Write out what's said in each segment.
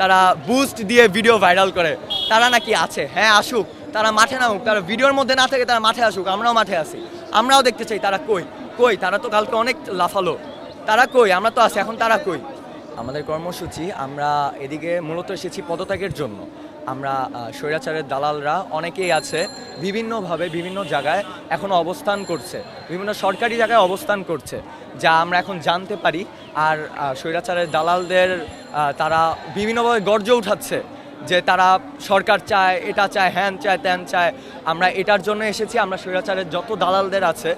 তারা বুস্ট দিয়ে video viral করে। তারা নাকি আছে। হ্যাঁ আসুক। তারা মাঠে নামুক। তারা ভিডিওর মধ্যে না থাকে তারা মাঠে আসুক। আমরাও মাঠে আসি আমরাও দেখতে চাই তারা কই? কই? তারা তো কালকে অনেক লাফালো। তারা কই? আমরা তো আছি। এখন তারা কই? আমাদের কর্মসূচি, আমরা এদিকে মূলত এসেছি পদত্যাগের জন্য। আমরা স্বৈরাচারের দালালরা অনেকেই আছে, বিভিন্নভাবে বিভিন্ন জায়গায় এখন অবস্থান করছে, বিভিন্ন সরকারি জায়গায় অবস্থান করছে, যা আমরা এখন জানতে পারি। আর স্বৈরাচারের দালালদের তারা বিভিন্নভাবে গর্জে উঠাচ্ছে যে তারা সরকার চায়, এটা চায়, হ্যান চায়, ত্যান চায়। আমরা এটার জন্য এসেছি, আমরা স্বৈরাচারের যত দালালদের আছে,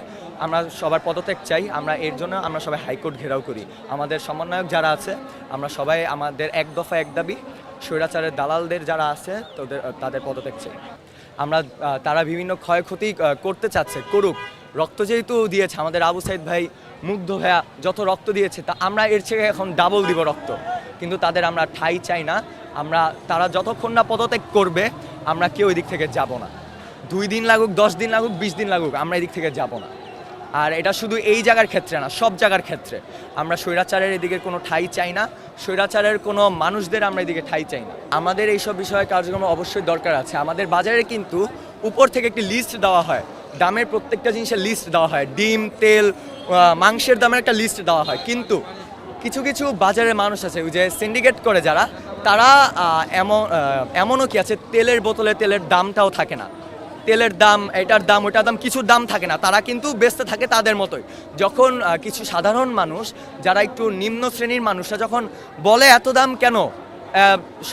আমরা সবার পদত্যাগ চাই, আমরা এর জন্য আমরা সবাই হাইকোর্ট ঘেরাও করি। আমাদের সমন্বয়ক যারা আছে, আমরা সবাই আমাদের এক দফা এক দাবি স্বৈরাচারের দালালদের যারা আছে, তাদের তাদের পদত্যাগ চাই। আমরা তারা বিভিন্ন ক্ষয়ক্ষতি করতে চাচ্ছে, করুক। রক্ত যেহেতু দিয়েছে, আমাদের আবু সাইদ ভাই মুগ্ধ ভাইয়া যত রক্ত দিয়েছে, তা আমরা এর থেকে এখন ডাবল দিব রক্ত। কিন্তু তাদের আমরা ঠাই চাই না। আমরা, তারা যতক্ষণ না পদত্যাগ করবে, আমরা কেউ এদিক থেকে যাব না। দুই দিন লাগুক, দশ দিন লাগুক, বিশ দিন লাগুক, আমরা এদিক থেকে যাব না। আর এটা শুধু এই জায়গার ক্ষেত্রে না, সব জায়গার ক্ষেত্রে। আমরা স্বৈরাচারের এদিকে কোনো ঠাই চাই না। স্বৈরাচারের কোনো মানুষদের আমরা এদিকে ঠাই চাই না। আমাদের এইসব বিষয়ে কার্যক্রম অবশ্যই দরকার আছে। আমাদের বাজারে কিন্তু উপর থেকে একটি লিস্ট দেওয়া হয়। দামের প্রত্যেকটা জিনিসের লিস্ট দেওয়া হয়। ডিম, তেল মাংসের দামের একটা লিস্ট দেওয়া হয়। কিন্তু কিছু কিছু বাজারের মানুষ আছে যে সিন্ডিকেট করে যারা, তারা এমন এমনও কি আছে, তেলের বোতলে তেলের দামটাও থাকে না। তেলের দাম, এটার দাম, ওটার দাম কিছুর দাম থাকে না। তারা কিন্তু বেচতে থাকে তাদের মতোই। যখন কিছু সাধারণ মানুষ, যারা একটু নিম্ন শ্রেণির মানুষরা যখন বলে এত দাম কেন?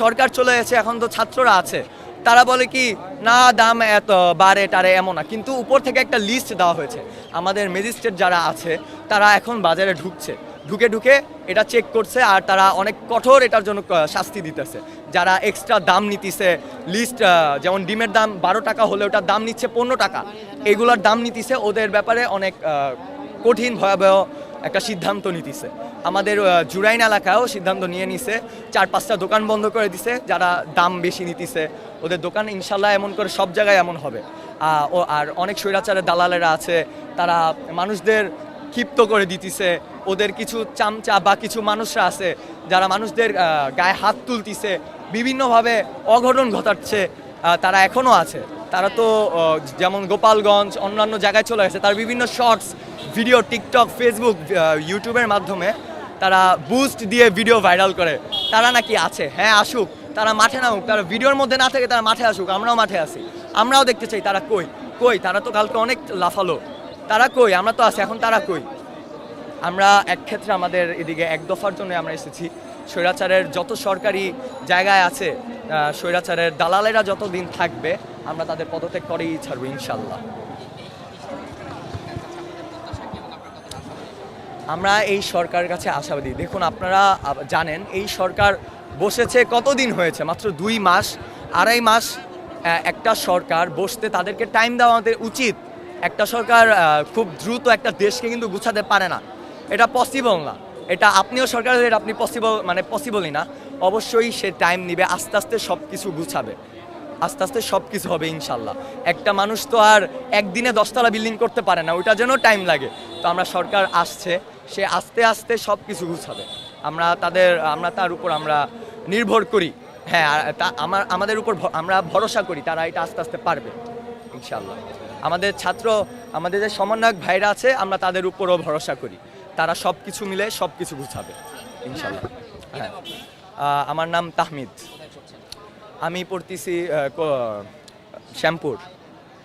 সরকার চলে এসেছে এখন তো ছাত্ররা আছে। তারা বলে কি, না, দাম এত, বাড়ে, টারে, এমন না। কিন্তু উপর থেকে একটা লিস্ট দেওয়া হয়েছে। আমাদের ম্যাজিস্ট্রেট যারা আছে, তারা এখন বাজারে ঢুকছে। ঢুকে ঢুকে এটা চেক করছে আর তারা অনেক কঠোর এটার জন্য শাস্তি দিতেছে। যারা এক্সট্রা দাম নিতেছে লিস্ট যেমন ডিমের দাম বারো টাকা হলে ওটার দাম নিচ্ছে পনেরো টাকা। এগুলোর দাম নিতেছে, ওদের ব্যাপারে অনেক কঠিন, ভয়াবহ একটা সিদ্ধান্ত নিতেছে। আমাদের জুরাইন এলাকায়ও সিদ্ধান্ত নিয়ে নিছে, চার পাঁচটা দোকান বন্ধ করে দিছে, যারা দাম বেশি নিতেছে, ওদের দোকান ইনশাল্লাহ এমন করে সব জায়গায় এমন হবে। আর অনেক স্বৈরাচারের দালালেরা আছে, তারা মানুষদের ক্ষিপ্ত করে দিতেছে। ওদের কিছু চামচা বা কিছু মানুষরা আছে, যারা মানুষদের গায়ে হাত তুলতিছে, বিভিন্নভাবে অঘটন ঘটাচ্ছে তারা এখনও আছে। তারা তো যেমন গোপালগঞ্জ, অন্যান্য জায়গায় চলে গেছে, তার বিভিন্ন শর্টস, ভিডিও, টিকটক, ফেসবুক ইউটিউবের মাধ্যমে তারা বুস্ট দিয়ে ভিডিও ভাইরাল করে। তারা নাকি আছে হ্যাঁ আসুক। তারা মাঠে নামুক, তারা ভিডিওর মধ্যে না থাকে তারা মাঠে আসুক, আমরাও মাঠে আসি আমরাও দেখতে চাই তারা কই কই? তারা তো কালকে অনেক লাফালো। তারা কই? আমরা তো আছি, এখন তারা কই? আমরা এক ক্ষেত্রে আমাদের এদিকে এক দফার জন্য আমরা এসেছি। স্বৈরাচারের যত সরকারি জায়গায় আছে স্বৈরাচারের দালালেরা যত দিন থাকবে, আমরা তাদের পদত্যাগ করেই ছাড়বো ইনশাল্লাহ আমরা এই সরকারের কাছে আশাবাদী। দেখুন, আপনারা জানেন, এই সরকার বসেছে কতদিন হয়েছে? মাত্র দুই মাস, আড়াই মাস একটা সরকার বসতে তাদেরকে টাইম দেওয়া আমাদের উচিত। একটা সরকার খুব দ্রুত একটা দেশকে কিন্তু গুছাতে পারে না। এটা পসিবল না। এটা আপনিও সরকারের আপনি পসিবল মানে পসিবলই না। অবশ্যই সে টাইম নিবে, আস্তে আস্তে সব কিছু গুছাবে। আস্তে আস্তে সব কিছু হবে ইনশাল্লাহ। একটা মানুষ তো আর একদিনে দশতলা বিল্ডিং করতে পারে না, ওইটার জন্য টাইম লাগে। তো আমরা সরকার আসছে, সে আস্তে আস্তে সব কিছু গুছাবে। আমরা তাদের, আমরা তার উপর আমরা নির্ভর করি। হ্যাঁ আমার, আমাদের উপর আমরা ভরসা করি, তারা এটা আস্তে আস্তে পারবে। ইনশাল্লাহ আমাদের ছাত্র, আমাদের যে সমন্বয়ক ভাইরা আছে, আমরা তাদের উপরও ভরসা করি। তারা সব কিছু মিলে সব কিছু গুছাবে ইনশাল্লাহ হ্যাঁ। আমার নাম তাহমিদ। আমি পড়তেছি শ্যামপুর।